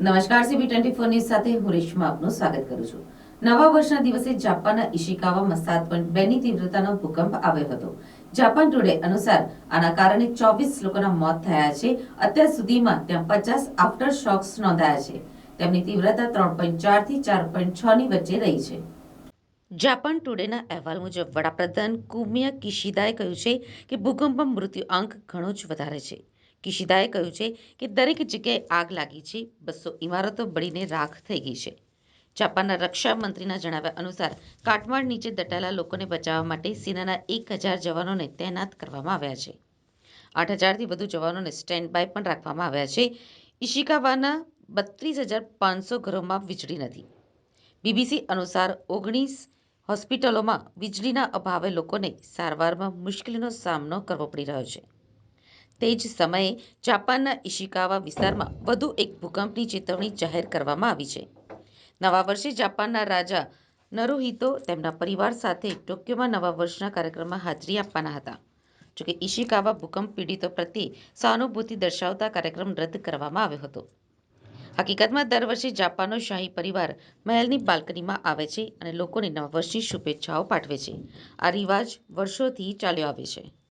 નમસ્કાર CB twenty four news સાથે હું રેશમા આપનું સ્વાગત કરું છું. નવા વર્ષના દિવસે જાપાનના ઇશિકાવામાં સાત પોઈન્ટ બેની તીવ્રતાનો ભૂકંપ આવ્યો હતો. જાપાન ટુડે અનુસાર આના કારણે ચોવીસ લોકોના મોત થયા છે. અત્યાર સુધીમાં ત્યાં પચાસ આફ્ટર શોક્સ નોંધાયા છે. તેમની તીવ્રતા ત્રણ પોઈન્ટ ચારથી ચાર પોઈન્ટ છ ની વચ્ચે રહી છે. જાપાન ટુડેના અહેવાલ મુજબ, વડાપ્રધાન કુમિયા કિશિદાએ કહ્યું છે કે ભૂકંપમાં મૃત્યુ આંક ઘણો જ વધારે છે. કિશિદાએ કહ્યું છે કે દરેક જગ્યાએ આગ લાગી છે, બસો ઇમારતો બળીને રાખ થઈ ગઈ છે. જાપાનના રક્ષા મંત્રીના જણાવ્યા અનુસાર, કાટમાળ નીચે દટાયેલા લોકોને બચાવવા માટે સેનાના એક હજાર જવાનોને તૈનાત કરવામાં આવ્યા છે. આઠ હજારથી વધુ જવાનોને સ્ટેન્ડ બાય પણ રાખવામાં આવ્યા છે. ઇશિકાવાના બત્રીસ હજાર પાંચસો ઘરોમાં વીજળી નથી. બીબીસી અનુસાર ઓગણીસ હોસ્પિટલોમાં વીજળીના અભાવે લોકોને સારવારમાં મુશ્કેલીનો સામનો કરવો પડી રહ્યો છે. તે જ સમયે જાપાનના ઇશિકાવા વિસ્તારમાં વધુ એક ભૂકંપની ચેતવણી જાહેર કરવામાં આવી છે. નવા વર્ષે જાપાનના રાજા નરુહિતો તેમના પરિવાર સાથે ટોક્યોમાં નવા વર્ષના કાર્યક્રમમાં હાજરી આપવાના હતા. જોકે ઇશિકાવા ભૂકંપ પીડિતો પ્રત્યે સહાનુભૂતિ દર્શાવતા કાર્યક્રમ રદ કરવામાં આવ્યો હતો. હકીકતમાં દર વર્ષે જાપાનનો શાહી પરિવાર મહેલની બાલ્કનીમાં આવે છે અને લોકોને નવા વર્ષની શુભેચ્છાઓ પાઠવે છે. આ રિવાજ વર્ષોથી ચાલ્યો આવે છે.